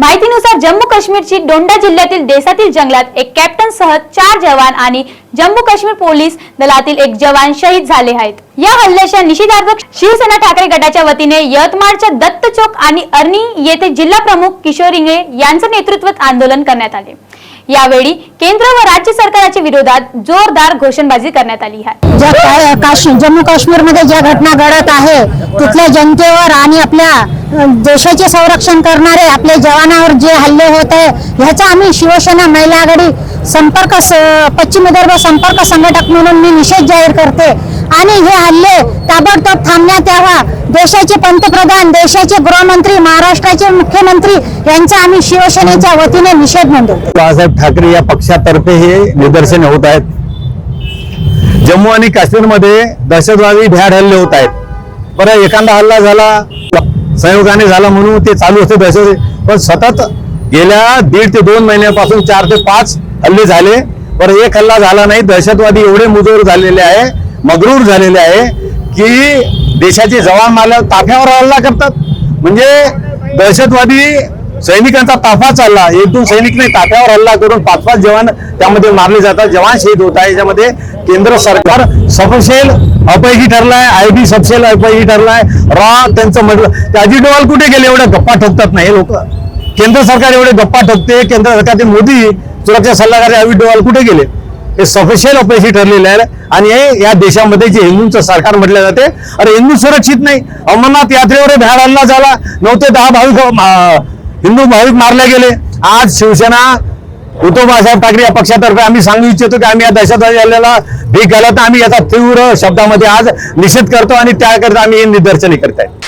माहितीनुसार जम्मू काश्मीरची डोंडा जिल्ह्यातील देसातील जंगलात एक कॅप्टन सह चार जवान आणि जम्मू काश्मीर पोलीस दलातील एक जवान शहीद झाले आहेत. या हल्ल्याच्या निषेधार्थ शिवसेना ठाकरे गटाच्या वतीने यवतमाळच्या दत्त चौक आणि अर्नी येथे जिल्हा प्रमुख किशोर इंगळे यांचं नेतृत्वात आंदोलन करण्यात आले. यावेळी केंद्र व राज्य सरकारच्या विरोधात जोरदार घोषणाबाजी करण्यात आली आहे. ज्या काश्मीर जम्मू काश्मीरमध्ये ज्या घटना घडत आहे तिथल्या जनतेवर आणि आपल्या देशाचे संरक्षण करणारे आपल्या जवानावर जे हल्ले होत आहे ह्याचा आम्ही शिवसेना महिला आघाडी संपर्क पश्चिम विदर्भ संपर्क संघटक म्हणून मी निषेध जाहीर करते. आणि हे हल्ले ताबडतोब थांबण्यात यावा देशाचे पंतप्रधान देशाचे गृहमंत्री महाराष्ट्राचे मुख्यमंत्री यांचा आम्ही शिवसेनेच्या वतीने निषेध नोंदवतो. बाळासाहेब ठाकरे या पक्षातर्फे हे निदर्शन होत आहेत. जम्मू आणि काश्मीरमध्ये दहशतवादी ढ्याड हल्ले होत आहेत. बरं एखादा हल्ला झाला संयोगाने झाला म्हणून ते चालू होते दहशत. पण सतत गेल्या दीड ते दोन महिन्यापासून चार ते पाच हल्ले झाले. बरं एक हल्ला झाला नाही दहशतवादी एवढे मुजोर झालेले आहे मगरूर झालेले आहे. की देशाचे जवान मारल्यावर ताफ्यावर हल्ला करतात. म्हणजे दहशतवादी सैनिकांचा ताफा चालला. एक दोन सैनिक नाही ताफ्यावर हल्ला करून पाच पाच जवान त्यामध्ये मारले जातात. जवान शहीद होत आहे. याच्यामध्ये केंद्र सरकार सपशेल अपयशी ठरलाय. आय बी सपशेल अपयशी ठरलाय. रा त्यांचं म्हटलं ते अजित डोवाल कुठे गेले? एवढ्या गप्पा ठोकतात नाही लोक. केंद्र सरकार एवढे गप्पा ठोकते. केंद्र सरकारचे मोदी सुरक्षा सल्लागार अजित डोवाल कुठे गेले? हे सफिशियल अपयशी ठरलेले आहे. आणि हे या देशामध्ये जे हिंदूंचं सरकार म्हटलं जाते अरे हिंदू सुरक्षित नाही. अमरनाथ यात्रेवर भ्याड हल्ला झाला. नऊ ते दहा भाविक हिंदू भाविक मारले गेले. आज शिवसेना उद्धव बाळासाहेब ठाकरे या पक्षातर्फे आम्ही सांगू इच्छितो की आम्ही या दहशतवादी हल्ल्याला भीक घालत आम्ही याचा तीव्र शब्दामध्ये आज निषेध करतो आणि त्याकरता आम्ही हे निदर्शने करत आहे